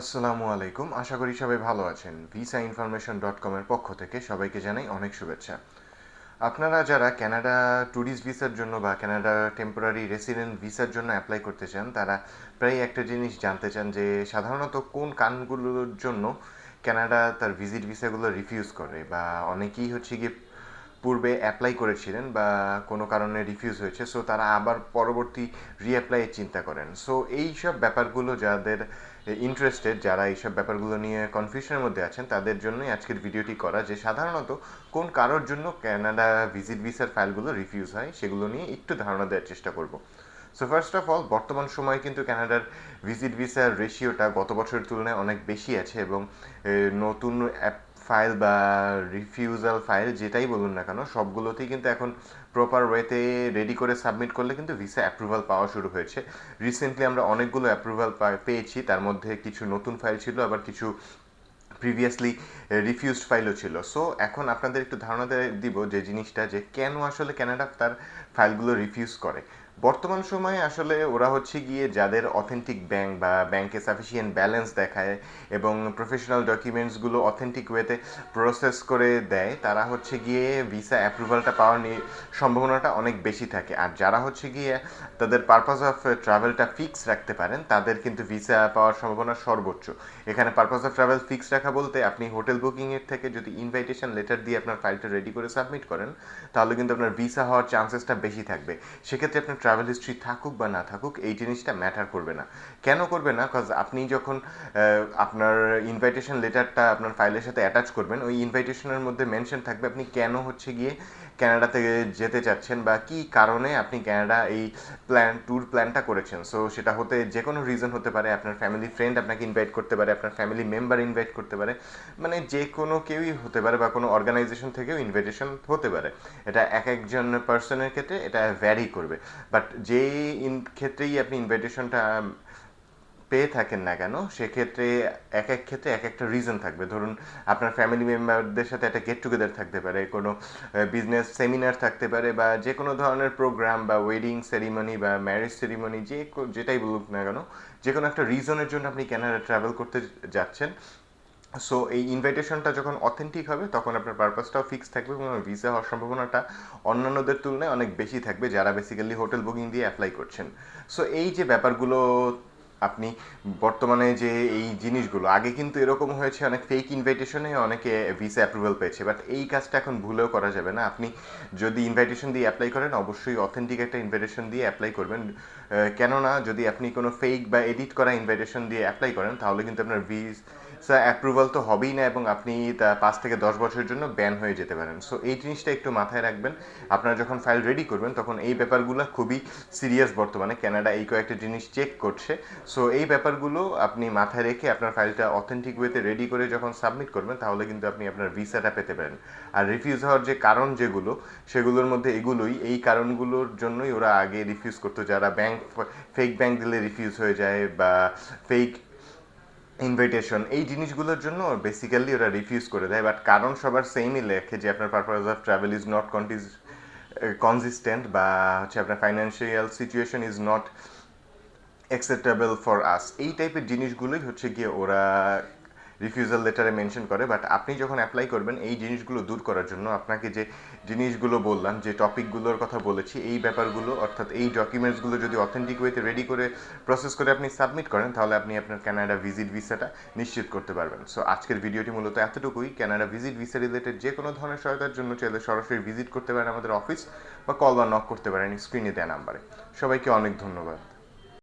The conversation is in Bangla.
আসসালামু আলাইকুম। আশা করি সবাই ভালো আছেন। ভিসা ইনফরমেশন ডট কমের পক্ষ থেকে সবাইকে জানাই অনেক শুভেচ্ছা। আপনারা যারা কানাডা ট্যুরিস্ট ভিসার জন্য বা কানাডা টেম্পোরারি রেসিডেন্ট ভিসার জন্য অ্যাপ্লাই করতে চান, তারা প্রায় একটা জিনিস জানতে চান যে সাধারণত কোন কানগুলোর জন্য কানাডা তার ভিজিট ভিসাগুলো রিফিউজ করে বা অনেকেই হচ্ছে গিয়ে পূর্বে অ্যাপ্লাই করেছিলেন বা কোনো কারণে রিফিউজ হয়েছে, সো তারা আবার পরবর্তী রিঅ্যাপ্লাইয়ের চিন্তা করেন। সো এই সব ব্যাপারগুলো যাদের ইন্টারেস্টেড যারা এইসব ব্যাপারগুলো নিয়ে কনফিউশনের মধ্যে আছেন, তাদের জন্যই আজকের ভিডিওটি করা, যে সাধারণত কোন কারোর জন্য ক্যানাডা ভিজিট ভিসার ফাইলগুলো রিফিউজ হয়, সেগুলো নিয়ে একটু ধারণা দেওয়ার চেষ্টা করব। সো ফার্স্ট অফ অল বর্তমান সময়ে কিন্তু ক্যানাডার ভিজিট ভিসার রেশিওটা গত বছরের তুলনায় অনেক বেশি আছে এবং নতুন অ্যাপ ফাইল বা রিফিউজাল ফাইল যেটাই বলুন না কেন, সবগুলোতেই কিন্তু এখন প্রপার ওয়েতে রেডি করে সাবমিট করলে কিন্তু ভিসা অ্যাপ্রুভাল পাওয়া শুরু হয়েছে। রিসেন্টলি আমরা অনেকগুলো অ্যাপ্রুভাল পেয়েছি, তার মধ্যে কিছু নতুন ফাইল ছিল, আবার কিছু প্রিভিয়াসলি রিফিউজড ফাইলও ছিল। সো এখন আপনাদের একটু ধারণা দিব যে জিনিসটা যে কেন আসলে কানাডা তার ফাইলগুলো রিফিউজ করে। বর্তমান সময়ে আসলে ওরা হচ্ছে গিয়ে যাদের অথেন্টিক ব্যাংক বা ব্যাংকে সাফিসিয়েন্ট ব্যালেন্স দেখায় এবং প্রফেশনাল ডকুমেন্টসগুলো অথেন্টিক ওয়েতে প্রসেস করে দেয়, তারা হচ্ছে গিয়ে ভিসা অ্যাপ্রুভালটা পাওয়ার সম্ভাবনাটা অনেক বেশি থাকে। আর যারা হচ্ছে গিয়ে তাদের পারপাস অফ ট্রাভেলটা ফিক্স রাখতে পারেন, তাদের কিন্তু ভিসা পাওয়ার সম্ভাবনা সর্বোচ্চ। এখানে পারপাস অফ ট্রাভেল ফিক্স রাখা বলতে আপনি হোটেল বুকিংয়ের থেকে যদি ইনভাইটেশন লেটার দিয়ে আপনার ফাইলটা রেডি করে সাবমিট করেন, তাহলে কিন্তু আপনার ভিসা হওয়ার চান্সেসটা বেশি থাকবে। সেক্ষেত্রে আপনার ট্রাভেল হিস্ট্রি থাকুক বা না থাকুক, এই জিনিসটা ম্যাটার করবে না। কেন করবে না? কজ আপনি যখন আপনার ইনভাইটেশন লেটারটা আপনার ফাইলের সাথে অ্যাটাচ করবেন, ওই ইনভাইটেশনের মধ্যে মেনশন থাকবে আপনি কেন হচ্ছে গিয়ে ক্যানাডাতে যেতে চাচ্ছেন বা কি কারণে আপনি ক্যানাডা এই প্ল্যান ট্যুর প্ল্যানটা করেছেন। সো সেটা হতে যে কোনো রিজন হতে পারে, আপনার ফ্যামিলি ফ্রেন্ড আপনাকে ইনভাইট করতে পারে, আপনার ফ্যামিলি মেম্বার ইনভাইট করতে পারে মানে যে কোনো কেউই হতে পারে বা কোনো অর্গানাইজেশন থেকেও ইনভাইটেশন হতে পারে। এটা এক একজন পার্সনের ক্ষেত্রে এটা ভ্যারি করবে। বাট যে ইন ক্ষেত্রেই আপনি ইনভাইটেশনটা পেয়ে থাকেন না কেন, সেক্ষেত্রে এক এক ক্ষেত্রে এক একটা রিজন থাকবে। ধরুন, আপনার ফ্যামিলি মেম্বারদের সাথে একটা গেট টুগেদার থাকতে পারে, কোনো বিজনেস সেমিনার থাকতে পারে, বা যে কোনো ধরনের প্রোগ্রাম বা ওয়েডিং সেরিমনি বা ম্যারেজ সেরিমনি যে যেটাই বলুক না কেন যে কোনো একটা রিজনের জন্য আপনি ক্যানাডা ট্রাভেল করতে যাচ্ছেন। সো এই ইনভাইটেশনটা যখন অথেন্টিক হবে, তখন আপনার পারপাসটাও ফিক্স থাকবে এবং ভিসা হওয়ার সম্ভাবনাটা অন্যান্যদের তুলনায় অনেক বেশি থাকবে যারা বেসিক্যালি হোটেল বুকিং দিয়ে অ্যাপ্লাই করছেন। সো এই যে ব্যাপারগুলো আপনি বর্তমানে যে এই জিনিসগুলো, আগে কিন্তু এরকম হয়েছে অনেক ফেক ইনভাইটেশনে অনেকে ভিসা অ্যাপ্রুভাল পেয়েছে বাট এই কাজটা এখন ভুলেও করা যাবে না। আপনি যদি ইনভাইটেশন দিয়ে অ্যাপ্লাই করেন, অবশ্যই অথেন্টিক একটা ইনভাইটেশন দিয়ে অ্যাপ্লাই করবেন। কেননা যদি আপনি কোনো ফেক বা এডিট করা ইনভাইটেশন দিয়ে অ্যাপ্লাই করেন, তাহলে কিন্তু আপনার ভিসা অ্যাপ্রুভাল তো হবেই না এবং আপনি পাঁচ থেকে দশ বছরের জন্য ব্যান হয়ে যেতে পারেন। সো এই জিনিসটা একটু মাথায় রাখবেন। আপনারা যখন ফাইল রেডি করবেন, তখন এই ব্যাপারগুলো খুবই সিরিয়াস বর্তমানে। কানাডা এই কয়েকটা জিনিস চেক করছে। সো এই ব্যাপারগুলো আপনি মাথায় রেখে আপনার ফাইলটা অথেন্টিক ওয়েতে রেডি করে যখন সাবমিট করবেন, তাহলে কিন্তু আপনি আপনার ভিসাটা পেতে পারেন। আর রিফিউজ হওয়ার যে কারণ যেগুলো, সেগুলোর মধ্যে এগুলোই। এই কারণগুলোর জন্যই ওরা আগে রিফিউজ করতো। যারা ব্যাংক ফেক ব্যাংক দিলে রিফিউজ হয়ে যায় বা ফেক ইনভাইটেশন এই জিনিসগুলোর জন্য বেসিক্যালি ওরা রিফিউজ করে দেয় বাট কারণ সবার সেমই লেখে যে আপনার purpose of travel is not কন্টিজ consistent বা হচ্ছে আপনার financial situation is not acceptable for us এই টাইপের জিনিসগুলোই হচ্ছে গিয়ে ওরা রিফিউজাল লেটারে মেনশন করে বাট আপনি যখন অ্যাপ্লাই করবেন এই জিনিসগুলো দূর করার জন্য আপনাকে যে জিনিসগুলো বললাম, যে টপিকগুলোর কথা বলেছি, এই ব্যাপারগুলো, অর্থাৎ এই ডকুমেন্টসগুলো যদি অথেন্টিক ওয়েতে রেডি করে প্রসেস করে আপনি সাবমিট করেন, তাহলে আপনি আপনার কানাডা ভিজিট ভিসাটা নিশ্চিত করতে পারবেন। সো আজকের ভিডিওটি মূলত এতটুকুই। কানাডা ভিজিট ভিসা রিলেটেড যে কোনো ধরনের সহায়তার জন্য চাইলে সরাসরি ভিজিট করতে পারেন আমাদের অফিস বা কল বা নক করতে পারেন স্ক্রিনে দেওয়া নাম্বারে সবাইকে অনেক ধন্যবাদ।